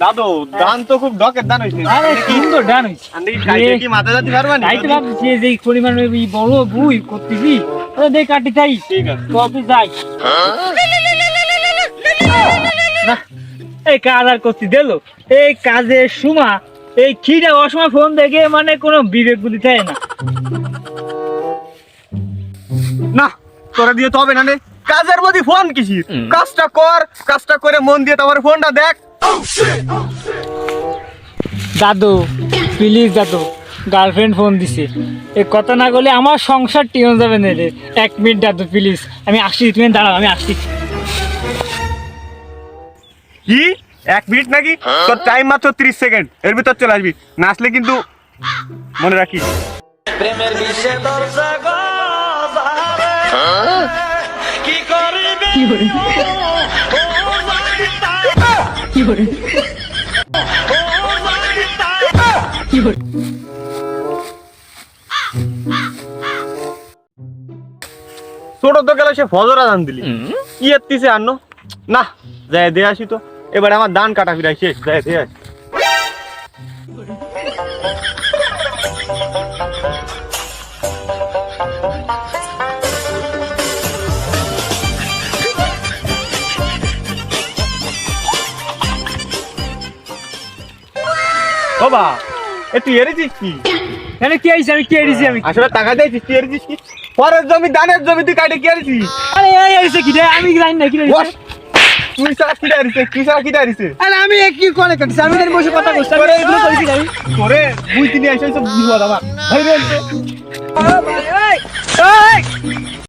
দাদু দান তো খুব ডকের দান হইছে। আরে ডান হইছে। কাইতে কি মাথা জাতি পারবা না ভাবছি যে পরিমাণ এই বড় বুই করতেছি। আরে দেখ কাটি তাই। ঠিক আছে। তো অফিস যাই। না এই কাজ আর করতে দিল এই কাজের সুমা এই খিদে অসময় ফোন দেখে মানে কোনো বিবেক বুদ্ধি থাকে না। না তোরা দিয়ে তো হবে না রে কাজের মধ্যে ফোন কিসি কাজটা কর কাজটা করে মন দিয়ে তোমার ফোনটা দেখ। দাদু প্লিজ দাদু গার্লফ্রেন্ড ফোন দিছে। এই কথা না বলে আমার সংসার টিও যাবে না রে। এক মিনিট দাদু প্লিজ আমি আসছি তুমি দাঁড়াও আমি আসছি। কি? এক মিনিট নাকি? তোর টাইম মাত্র ত্রিশ সেকেন্ড এর ভিতর চলে আসবি। না আসলে কিন্তু মনে রাখিস। প্রেমের ছোট তো গেলে সে ফজর আদান দিলি। কি এত্তিছে আন্ন না। যাই দে আসি তো। এবারে আমার দান কাটা ফিরাই শেষ যাই দে আসি। ও বা এ তুই এরেছিস কি? এখানে কি আইছে? আমি কি আইছি আমি? আসলে টাকা দিয়েছিস তুই এরেছিস কি? পরের জমি দানের জমি তুই কাটে কি এরেছিস আরে এই আইছে কি রে? আমি জানি না কি রে তুই সারা কি দাঁড়িয়েছে তুই সারা কি দাঁড়িয়েছে আরে আমি কি করে কাটিছি? আমি বসে কথা কইছি আমি এগুলো কইছি আমি তোরে বুঝতে নিয়ে আসে সব বিপদ আমার ভাই রে এই।